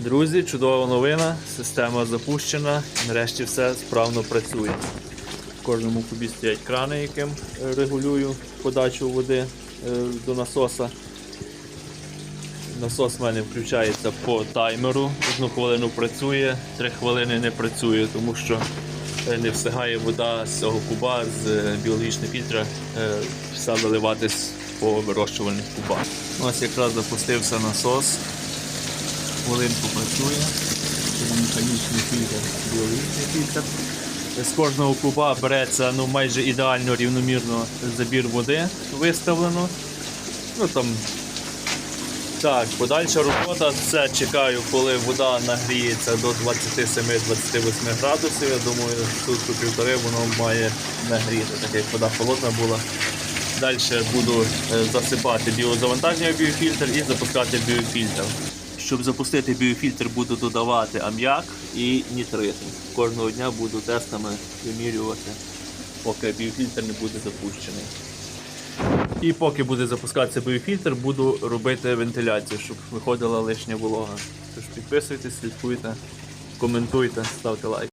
Друзі, чудова новина. Система запущена. Нарешті все справно працює. В кожному кубі стоять крани, яким е, регулюю подачу води е, до насоса. Насос в мене включається по таймеру. Одну хвилину працює, три хвилини не працює, тому що е, не встигає вода з цього куба, з біологічного фільтра, вся виливатись по вирощувальних кубах. Ось якраз запустився насос. Хвилинку працює. Це механічний фільтр, біологічний фільтр. З кожного куба береться ну, майже ідеально рівномірно забір води виставлено. Ну там так, подальша робота. Це чекаю, коли вода нагріється до 27-28 градусів. Я думаю, сутку півтори воно має нагріти, так як вода холодна була. Далі буду е, засипати біозавантаження біофільтр і запускати біофільтр. Щоб запустити біофільтр, буду додавати ам'як і нітрити. Кожного дня буду тестами вимірювати, поки біофільтр не буде запущений. І поки буде запускатися біофільтр, буду робити вентиляцію, щоб виходила лишня волога. Тож підписуйтесь, слідкуйте, коментуйте, ставте лайк.